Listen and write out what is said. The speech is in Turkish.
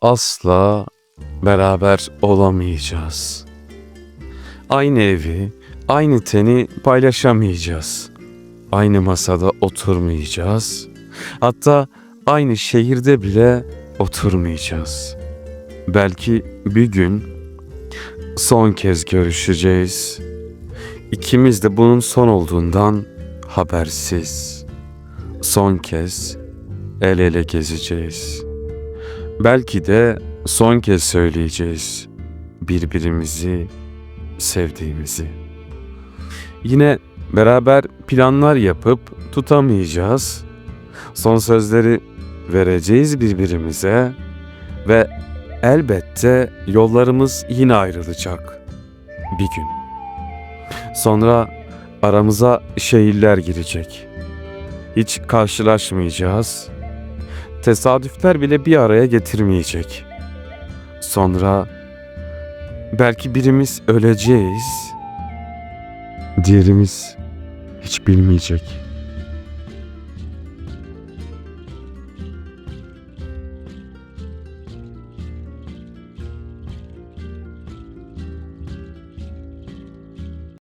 asla beraber olamayacağız. Aynı evi, aynı teni paylaşamayacağız. Aynı masada oturmayacağız. Hatta aynı şehirde bile oturmayacağız. Belki bir gün son kez görüşeceğiz. İkimiz de bunun son olduğundan habersiz. Son kez el ele gezeceğiz. Belki de son kez söyleyeceğiz birbirimizi sevdiğimizi. Yine beraber planlar yapıp tutamayacağız. Son sözleri vereceğiz birbirimize ve elbette yollarımız yine ayrılacak bir gün. Sonra aramıza şehirler girecek. Hiç karşılaşmayacağız. Tesadüfler bile bir araya getirmeyecek. Sonra belki birimiz öleceğiz. Diğerimiz hiç bilmeyecek.